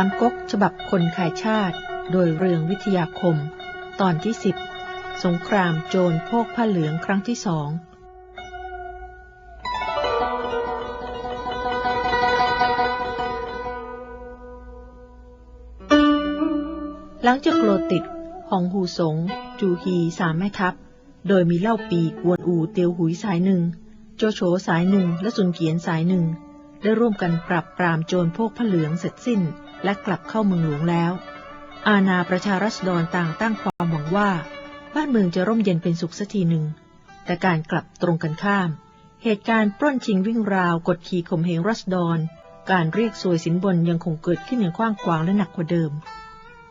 ามก๊กฉบับคนขายชาติ โดยเรืองวิทยาคม ตอนที่สิบสงครามโจรโพกผ้าเหลืองครั้งที่สองหลังจากโลติดหองหูสง จูฮีสามแม่ทัพ โดยมีเล่าปีกวนอูเตียวหุยสายหนึ่ง โจโฉสายหนึ่งและสุนเกียนสายหนึ่ง ได้ร่วมกันปรับปรามโจรพวกผ้าเหลืองเสร็จสิ้น และกลับเข้าเมืองหลวงแล้ว อาณาประชารัษฎรต่างตั้งความหวังว่า บ้านเมืองจะร่มเย็นเป็นสุขสักทีหนึ่ง แต่การกลับตรงกันข้าม เหตุการณ์ปล้นชิงวิ่งราวกดขี่ข่มเหงรัษฎร การเรียกสวยสินบนยังคงเกิดขึ้นอย่างกว้างขวางและหนักกว่าเดิม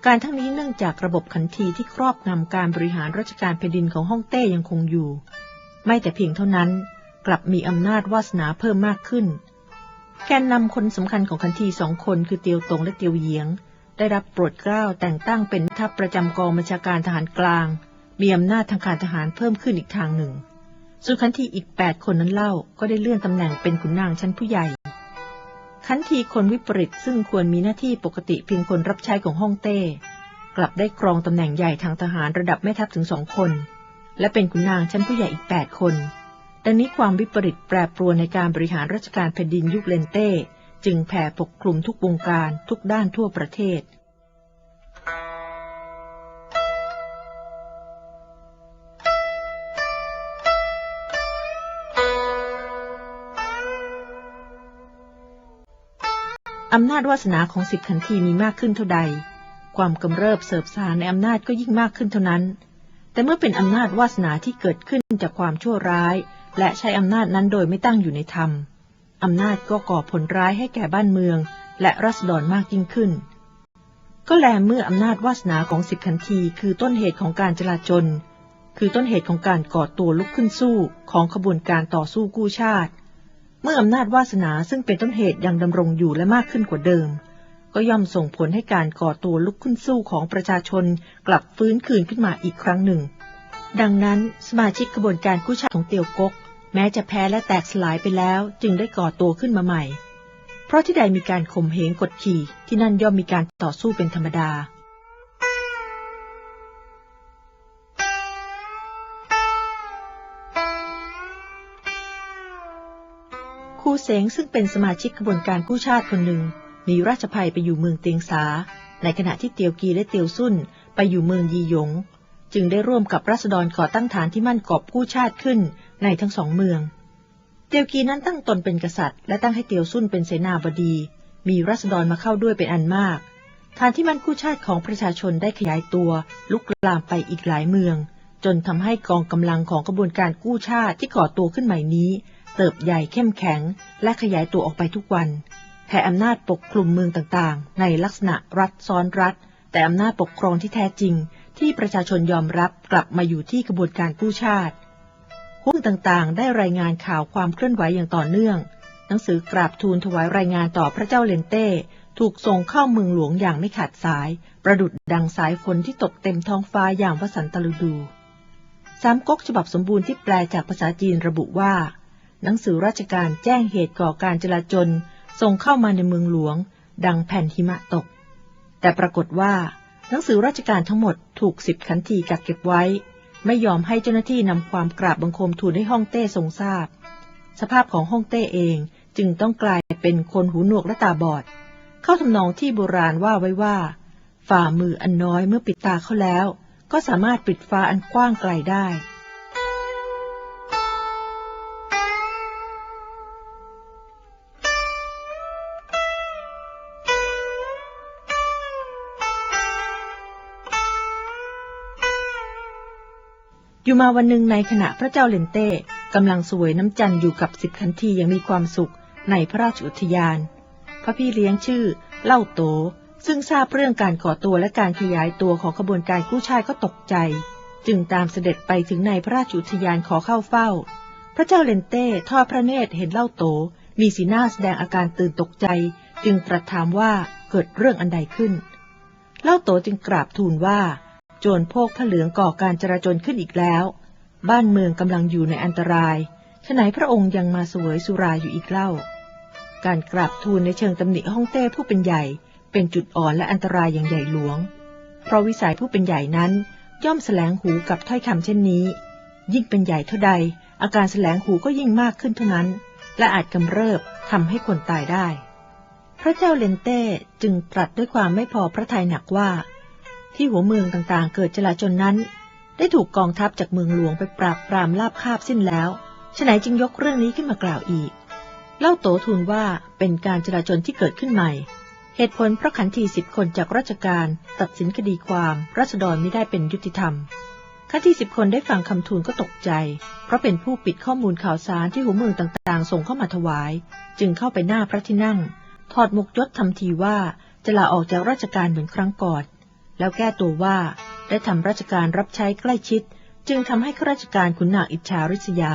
การทั้งนี้เนื่องจากระบบขันทีที่ครอบงำการบริหารราชการแผ่นดินของฮ่องเต้ยังคงอยู่ ไม่แต่เพียงเท่านั้น กลับมีอำนาจวาสนาเพิ่มมากขึ้น แกนนำคนสำคัญของขันทีสองคนคือเตียวตงและเตียวเหยียง ได้รับโปรดเกล้าแต่งตั้งเป็นทัพประจำกองบัญชาการทหารกลาง มีอำนาจทางการทหารเพิ่มขึ้นอีกทางหนึ่งส่วนขันทีอีกแปดคนนั้นเล่าก็ได้เลื่อนตำแหน่งเป็นขุนนางชั้นผู้ใหญ่ขันทีคนวิปริตซึ่งควรมีหน้าที่ปกติเพียงคนรับใช้ของฮ่องเต้ กลับได้ครองตำแหน่งใหญ่ทางทหารระดับแม่ทัพถึงสองคน และเป็นขุนนางชั้นผู้ใหญ่อีกแปดคน ดังนี้ความวิปริตแปรปรวนในการบริหารราชการแผ่นดินยุคเลนเต้ จึงแผ่ปกคลุมทุกวงการทุกด้านทั่วประเทศ อำนาจวาสนาของสิบขันทีมีมากขึ้นเท่าใด ความกำเริบเสบสารในอำนาจก็ยิ่งมากขึ้นเท่านั้น แต่เมื่อเป็นอำนาจวาสนาที่เกิดขึ้นจากความชั่วร้าย และใช้อำนาจนั้นโดยไม่ตั้งอยู่ในธรรม อำนาจก็ก่อผลร้ายให้แก่บ้านเมือง และรัษฎรมากยิ่งขึ้น ก็แลเมื่ออำนาจวาสนาของสิบขันทีคือต้นเหตุของการจลาจล คือต้นเหตุของการก่อตัวลุกขึ้นสู้ของขบวนการต่อสู้กู้ชาติ เมื่ออำนาจวาสนาซึ่งเป็นต้นเหตุยังดำรงอยู่และมากขึ้นกว่าเดิม ก็ย่อมส่งผลให้การก่อตัวลุกขึ้นสู้ของประชาชนกลับฟื้นคืนขึ้นมาอีกครั้งหนึ่ง ดังนั้นสมาชิกขบวนการกู้ชาติของเตียวกก แม้จะแพ้และแตกสลายไปแล้วจึงได้ก่อตัวขึ้นมาใหม่ เพราะที่ใดมีการข่มเหงกดขี่ที่นั่นย่อมมีการต่อสู้เป็นธรรมดาครูเสงซึ่งเป็นสมาชิกขบวนการกู้ชาติคนหนึ่ง มีราชภัยไปอยู่เมืองเตียงสา ในขณะที่เตียวกีและเตียวซุ่นไปอยู่เมืองยีหยง จึงได้ร่วมกับรัษฎรก่อตั้งฐานที่มั่นกอบกู้ชาติขึ้นในทั้งสองเมือง เตียวกีนั้นตั้งตนเป็นกษัตริย์ และตั้งให้เตียวซุ่นเป็นเสนาบดี มีรัษฎรมาเข้าด้วยเป็นอันมาก ฐานที่มั่นกู้ชาติของประชาชนได้ขยายตัว ลุกลามไปอีกหลายเมือง จนทำให้กองกำลังของกระบวนการกู้ชาติที่ก่อตัวขึ้นใหม่นี้ เติบใหญ่เข้มแข็ง และขยายตัวออกไปทุกวันแผ่อำนาจปกคลุมเมืองต่างๆ ในลักษณะรัฐซ้อนรัฐ แต่อำนาจปกครองที่แท้จริง ที่ประชาชนยอมรับกลับมาอยู่ที่กระบวนการกู้ชาติหุ้นต่างๆ ได้รายงานข่าวความเคลื่อนไหวอย่างต่อเนื่อง หนังสือกราบทูลถวายรายงานต่อพระเจ้าเลนเต้ ถูกส่งเข้าเมืองหลวงอย่างไม่ขาดสาย ประดุดดังสายฝนที่ตกเต็มท้องฟ้าอย่างวสันตฤดู สามก๊กฉบับสมบูรณ์ที่แปลจากภาษาจีนระบุว่า หนังสือราชการแจ้งเหตุก่อการจลาจลส่งเข้ามาในเมืองหลวง ดังแผ่นหิมะตก แต่ปรากฏว่า นังสือราชการทั้งหมดถูกสิบขันทีกักเก็บไว้ ไม่ยอมให้เจ้าหน้าที่นำความกราบบังคมทูลให้ฮ่องเต้ทรงทราบ สภาพของฮ่องเต้เองจึงต้องกลายเป็นคนหูหนวกและตาบอด เข้าทำนองที่โบราณว่าไว้ว่า ฝ่ามืออันน้อยเมื่อปิดตาเขาแล้ว ก็สามารถปิดฟ้าอันกว้างไกลได้ อยู่มาวันหนึ่งในขณะพระเจ้าเลนเต้กำลังสวยน้ำจันทร์อยู่กับสิบขันทีอย่างมีความสุขในพระราชอุทยาน พระพี่เลี้ยงชื่อ เล่าโต ซึ่งทราบเรื่องการก่อตัวและการขยายตัวของขบวนการกู้ชาติก็ตกใจ จึงตามเสด็จไปถึงในพระราชอุทยานขอเข้าเฝ้า พระเจ้าเลนเต้ทอดพระเนตรเห็นเล่าโต มีสีหน้าแสดงอาการตื่นตกใจ จึงตรัสถามว่าเกิดเรื่องอันใดขึ้น เล่าโตจึงกราบทูลว่า โจรโพกผ้าเหลืองก่อการจราจนขึ้นอีกแล้ว บ้านเมืองกำลังอยู่ในอันตรายฉไหนพระองค์ยังมาสวยสุราอยู่อีกเล่า การกราบทูลในเชิงตำหนิฮ่องเต้ผู้เป็นใหญ่ เป็นจุดอ่อนและอันตรายอย่างใหญ่หลวง เพราะวิสัยผู้เป็นใหญ่นั้น ย่อมแสลงหูกับถ้อยคำเช่นนี้ ยิ่งเป็นใหญ่เท่าใด อาการแสลงหูก็ยิ่งมากขึ้นเท่านั้น และอาจกำเริบทำให้คนตายได้ พระเจ้าเลนเต้จึงตรัสด้วยความไม่พอพระทัยหนักว่า ที่หัวเมืองต่างๆ เกิดจลาจลนั้น ได้ถูกกองทัพจากเมืองหลวงไปปราบปรามลาบคาบสิ้นแล้วฉะไหนจึงยกเรื่องนี้ขึ้นมากล่าวอีก เล่าโตทูลว่าเป็นการจลาจลที่เกิดขึ้นใหม่ เหตุผลเพราะขันทีสิบคนจากราชการตัดสินคดีความรัษฎรไม่ได้เป็นยุติธรรมขันทีสิบคนได้ฟังคำทูลก็ตกใจ เพราะเป็นผู้ปิดข้อมูลข่าวสารที่หัวเมืองต่างๆ ส่งเข้ามาถวาย จึงเข้าไปหน้าพระที่นั่ง ถอดมกยศทำทีว่าจะลาออกจากราชการเหมือนครั้งก่อน แล้วแก้ตัวว่าได้ทำราชการรับใช้ใกล้ชิด จึงทำให้ข้าราชการขุนนางอิจฉาริษยา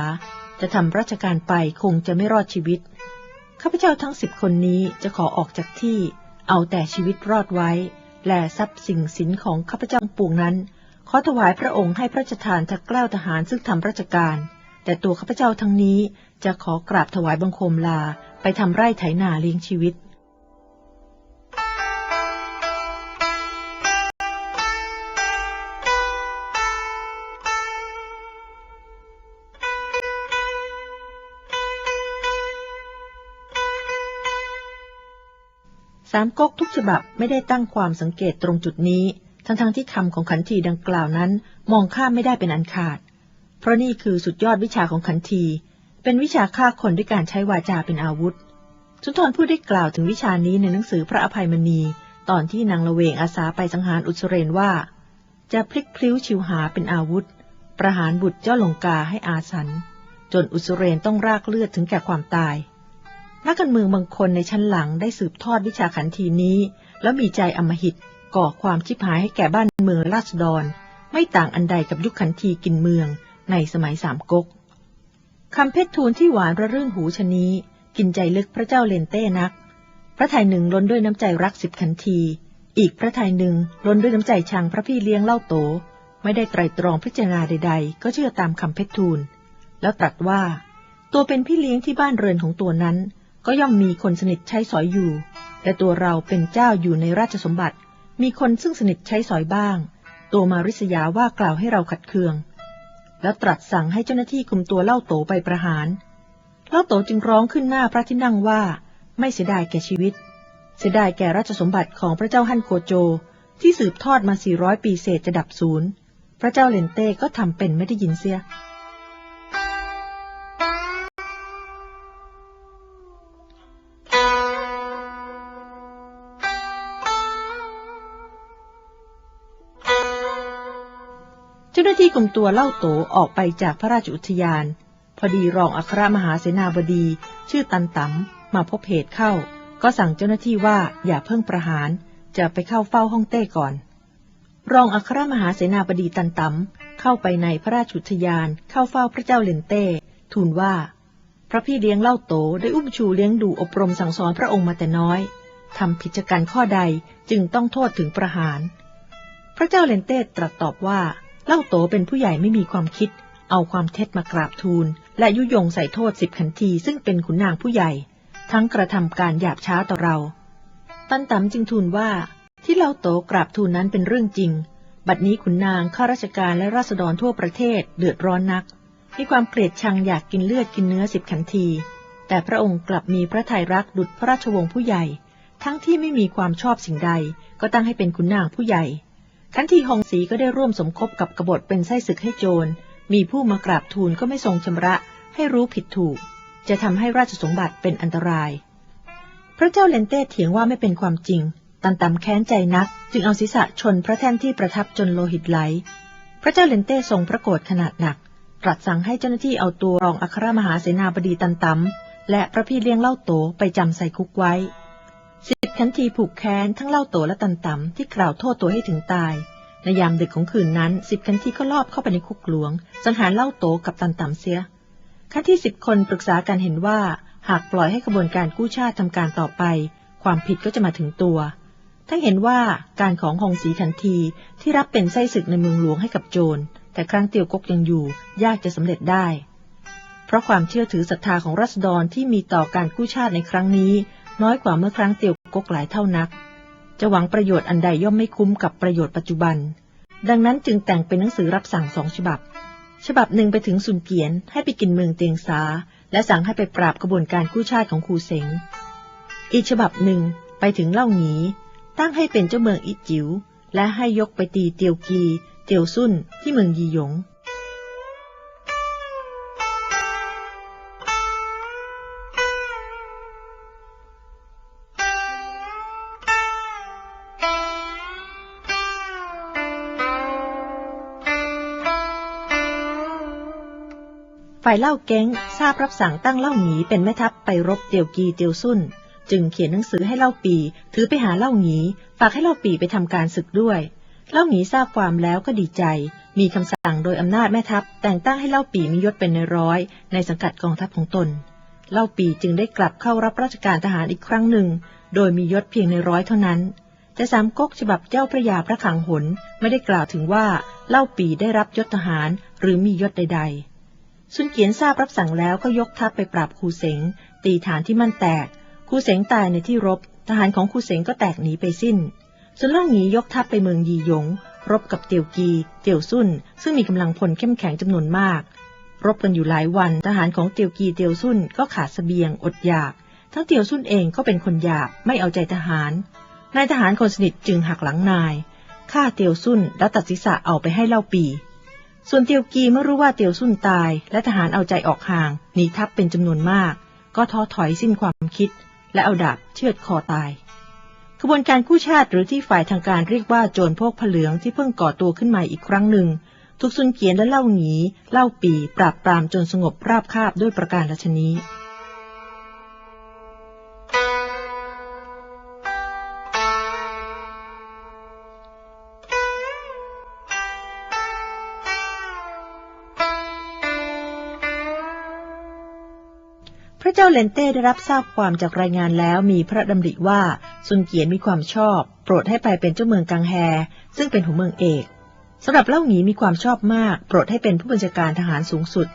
จะทำราชการไปคงจะไม่รอดชีวิตข้าพเจ้าทั้งสิบคนนี้จะขอออกจากที่ เอาแต่ชีวิตรอดไว้ และทรัพย์สิ่งสินของข้าพเจ้าปวงนั้น ขอถวายพระองค์ให้พระราชทานทักเกล้าทหารซึ่งทำราชการ แต่ตัวข้าพเจ้าทั้งนี้จะขอกราบถวายบังคมลาไปทำไร่ไถนาเลี้ยงชีวิต สามก๊กทุกฉบับไม่ได้ตั้งความสังเกตตรงจุดนี้ ทั้งๆทที่คำของขันทีดังกล่าวนั้น มองข้ามไม่ได้เป็นอันขาด เพราะนี่คือสุดยอดวิชาของขันที เป็นวิชาฆ่าคนด้วยการใช้วาจาเป็นอาวุธ สุนทรพูดได้กล่าวถึงวิชานี้ในหนังสือพระอภัยมณี ตอนที่นางละเวงอาสาไปสังหารอุสเรนว่า จะพลิกพลิ้วชิวหาเป็นอาวุธ ประหารบุตรเจ้าลงกาให้อาสัน จนอุสเรนต้องรากเลือดถึงแก่ความตาย นักการเมืองบางคนในชั้นหลังได้สืบทอดวิชาขันทีนี้ แล้วมีใจอมหิตก่อความชิบหายให้แก่บ้านเมืองราษฎร ไม่ต่างอันใดกับยุคขันทีกินเมืองในสมัยสามก๊กคำเพชรทูลที่หวานระรื่นหูชนี้ กินใจลึกพระเจ้าเลนเต้นัก พระไทยหนึ่งล้นด้วยน้ำใจรักสิบขันที อีกพระไทยหนึ่งล้นด้วยน้ำใจชังพระพี่เลี้ยงเล่าโต ไม่ได้ไตรตรองพิจารณาใด ๆ ก็เชื่อตามคำเพชรทูล แล้วตรัสว่า ตัวเป็นพี่เลี้ยงที่บ้านเรือนของตัวนั้น ก็ย่อมมีคนสนิทใช้สอยอยู่ แต่ตัวเราเป็นเจ้าอยู่ในราชสมบัติ มีคนซึ่งสนิทใช้สอยบ้าง ตัวมาริษยาว่ากล่าวให้เราขัดเคือง แล้วตรัสสั่งให้เจ้าหน้าที่คุมตัวเล่าโตไปประหาร เล่าโตจึงร้องขึ้นหน้าพระที่นั่งว่า ไม่เสียดายแก่ชีวิต เสียดายแก่ราชสมบัติของพระเจ้าฮั่นโกโจ ที่สืบทอดมา 400 ปีเศษจะดับศูนย์ พระเจ้าเลนเต้ก็ทำเป็นไม่ได้ยินเสีย กลุ่มตัวเล่าโตออกไปจากพระราชอุทยาน พอดีรองอัครมหาเสนาบดี ชื่อตันต๋ำมาพบเหตุเข้า ก็สั่งเจ้าหน้าที่ว่าอย่าเพิ่งประหาร จะไปเข้าเฝ้าห้องเต้ก่อน รองอัครมหาเสนาบดีตันต๋ำเข้าไปในพระราชอุทยานเข้าเฝ้าพระเจ้าเลนเต้ ทูลว่า พระพี่เลี้ยงเล่าโตได้อุ้มชูเลี้ยงดูอบรมสั่งสอนพระองค์มาแต่น้อยทำผิดการข้อใดจึงต้องโทษถึงประหาร พระเจ้าเลนเต้ตรัสตอบว่า เล่าโตเป็นผู้ใหญ่ไม่มีความคิด เอาความเท็จมากราบทูล และยุยงใส่โทษสิบขันทีซึ่งเป็นขุนนางผู้ใหญ่ ทั้งกระทำการหยาบช้าต่อเรา ตันต๋ำจึงทูลว่า ที่เล่าโตกราบทูลนั้นเป็นเรื่องจริง บัดนี้ขุนนางข้าราชการและราษฎรทั่วประเทศเดือดร้อนนัก มีความเกลียดชังอยากกินเลือดกินเนื้อสิบขันที แต่พระองค์กลับมีพระทัยรักดุจพระราชวงศ์ผู้ใหญ่ ทั้งที่ไม่มีความชอบสิ่งใด ก็ตั้งให้เป็นขุนนางผู้ใหญ่ ขันทีหงสีก็ได้ร่วมสมคบกับกบฏเป็นไส้ศึกให้โจร มีผู้มากราบทูลก็ไม่ทรงชำระให้รู้ผิดถูก จะทำให้ราชสมบัติเป็นอันตราย พระเจ้าเลนเต้เถียงว่าไม่เป็นความจริง ตันตำแค้นใจนัก จึงเอาศีรษะชนพระแท่นที่ประทับจนโลหิตไหล พระเจ้าเลนเต้ทรงพระโกรธขนาดหนัก ตรัสสั่งให้เจ้าหน้าที่เอาตัวรองอัครมหาเสนาบดีตันตำและพระพี่เลี้ยงเล่าโตไปจำใส่คุกไว้ สิทธิขันทีผูกแค้นทั้งเล่าโตและตันตำที่กล่าวโทษตัวให้ถึงตาย ในยามดึกของคืนนั้นสิบขันทีก็ลอบเข้าไปในคุกหลวง สังหารเล่าโตกับตันตำเสียขันที่สิบคนปรึกษากันเห็นว่า หากปล่อยให้กระบวนการกู้ชาติทำการต่อไป ความผิดก็จะมาถึงตัว ทั้งเห็นว่าการของหงสีขันทีที่รับเป็นไส้ศึกในเมืองหลวงให้กับโจร แต่ครั้งเตียวกกยังอยู่ ยากจะสำเร็จได้ เพราะความเชื่อถือศรัทธาของรัษฎรที่มีต่อการกู้ชาติในครั้งนี้ น้อยกว่าเมื่อครั้งเตียวกกหลายเท่านัก จะหวังประโยชน์อันใดย่อมไม่คุ้มกับประโยชน์ปัจจุบัน ดังนั้นจึงแต่งเป็นหนังสือรับสั่งสองฉบับ ฉบับหนึ่งไปถึงซุนเกียนให้ไปกินเมืองเตียงสา และสั่งให้ไปปราบกระบวนการกู้ชาติของครูเสงอีกฉบับหนึ่งไปถึงเล่าหงีตั้งให้เป็นเจ้าเมืองอิจิวและให้ยกไปตีเตียวกี เตียวซุ่นที่เมืองยีหยง ฝ่ายเล่าเก้งทราบรับสั่งตั้งเล่าหงีเป็นแม่ทัพไปรบเตียวกีเตียวซุ่น จึงเขียนหนังสือให้เล่าปี ถือไปหาเล่าหงีฝากให้เล่าปีไปทำการศึกด้วย เล่าหงีทราบความแล้วก็ดีใจ มีคำสั่งโดยอำนาจแม่ทัพ แต่งตั้งให้เล่าปีมียศเป็นในร้อย ในสังกัดกองทัพของตน เล่าปีจึงได้กลับเข้ารับราชการทหารอีกครั้งหนึ่ง โดยมียศเพียงในร้อยเท่านั้นแต่สามก๊กฉบับเจ้าพระยาพระขังหนไม่ได้กล่าวถึงว่าเล่าปีได้รับยศทหารหรือมียศใด ๆ ซุนเกียนทราบรับสั่งแล้วก็ยกทัพไปปราบคูเสง ตีฐานที่มั่นแตก คูเสงตายในที่รบ ทหารของคูเสงก็แตกหนีไปสิ้นส่วนเล่าหงียกทัพไปเมืองยีหยง รบกับเตียวกี เตียวซุนซึ่งมีกำลังพลเข้มแข็งจำนวนมาก รบกันอยู่หลายวันทหารของเตียวกีเตียวซุนก็ขาดเสบียงอดอยาก ทั้งเตียวซุนเองก็เป็นคนหยาบไม่เอาใจทหารนายทหารคนสนิทจึงหักหลังนายฆ่าเตียวซุนแล้วตัดศีรษะเอาไปให้เล่าปี ส่วนเตียวกีเมื่อรู้ว่าเตียวซุ่นตาย และทหารเอาใจออกห่างหนีทัพเป็นจำนวนมาก ก็ท้อถอยสิ้นความคิด และเอาดาบเชือดคอตายขบวนการกู้ชาติหรือที่ฝ่ายทางการเรียกว่าโจรพวกผเหลืองที่เพิ่งก่อตัวขึ้นมาอีกครั้งหนึ่ง ถูกซุนเกียนและเล่าหงีเล่าปีปราบปรามจนสงบราบคาบด้วยประการราชนี้ เจ้าเลนเต้ได้รับทราบความจากรายงานแล้วมีพระดำริว่าซุนเกียนมีความชอบ โปรดให้ไปเป็นเจ้าเมืองกังแฮ ซึ่งเป็นหัวเมืองเอกสำหรับเล่าหงีมีความชอบมาก โปรดให้เป็นผู้บัญชาการทหารสูงสุด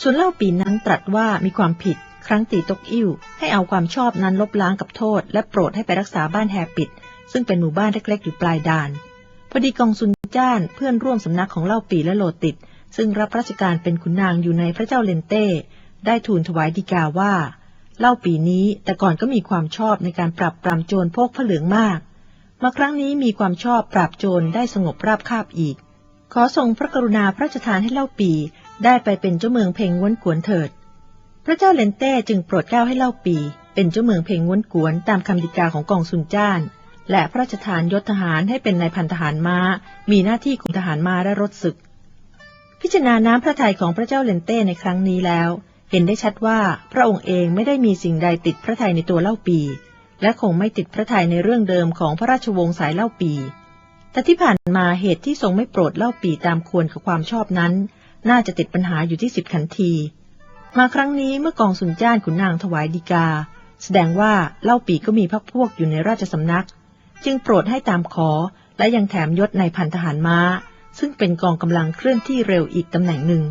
ส่วนเล่าปีนั้นตรัสว่ามีความผิด ครั้งตีตกอิ่วให้เอาความชอบนั้นลบล้างกับโทษ และโปรดให้ไปรักษาบ้านแฮปิด ซึ่งเป็นหมู่บ้านเล็กๆอยู่ปลายดานพอดีกองซุนจ้านเพื่อนร่วมสำนักของเล่าปีและโลติดซึ่งรับราชการเป็นขุนนางอยู่ในพระเจ้าเลนเต้ได้ทูลถวายดีกาว่า เล่าปีนี้แต่ก่อนก็มีความชอบในการปราบปรามโจรพวกผาเหลืองมาก มาครั้งนี้มีความชอบปราบโจรได้สงบราบคาบอีก ขอทรงพระกรุณาพระราชทานให้เล่าปีได้ไปเป็นเจ้าเมืองเพงง้วนกวนเถิด พระเจ้าเลนเต้จึงโปรดเกล้าให้เล่าปี เป็นเจ้าเมืองเพงง้วนกวนตามคำดีกาของกองซุนจ้าน และพระราชทานยศทหารให้เป็นนายพันทหารม้า มีหน้าที่คุมทหารม้าและรถศึก พิจารณาน้ำพระทัยของพระเจ้าเลนเต้ในครั้งนี้แล้ว เห็นได้ชัดว่าพระองค์เองไม่ได้มีสิ่งใดติดพระทัยในตัวเล่าปี และคงไม่ติดพระทัยในเรื่องเดิมของพระราชวงศ์สายเล่าปี แต่ที่ผ่านมาเหตุที่ทรงไม่โปรดเล่าปีตามควรกับความชอบนั้น น่าจะติดปัญหาอยู่ที่สิบขันที มาครั้งนี้เมื่อกองสุนจ้านขุนนางถวายดีกา แสดงว่าเล่าปีก็มีพักพวกอยู่ในราชสำนัก จึงโปรดให้ตามขอและยังแถมยศในพันทหารม้า ซึ่งเป็นกองกำลังเคลื่อนที่เร็วอีกตำแหน่งหนึ่ง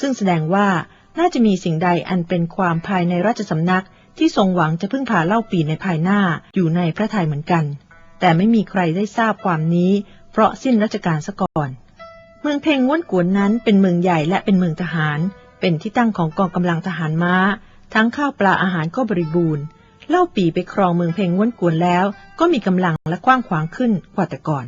ซึ่งแสดงว่า น่าจะมีสิ่งใดอันเป็นความภายในราชสำนักที่ทรงหวังจะพึ่งพาเล่าปีในภายหน้าอยู่ในพระทัยเหมือนกัน แต่ไม่มีใครได้ทราบความนี้ เพราะสิ้นราชการซะก่อน เมืองเพงง้วนกวนนั้นเป็นเมืองใหญ่และเป็นเมืองทหาร เป็นที่ตั้งของกองกำลังทหารม้า ทั้งข้าวปลาอาหารก็บริบูรณ์ เล่าปีไปครองเมืองเพงง้วนกวนแล้ว ก็มีกำลังและกว้างขวางขึ้นกว่าแต่ก่อน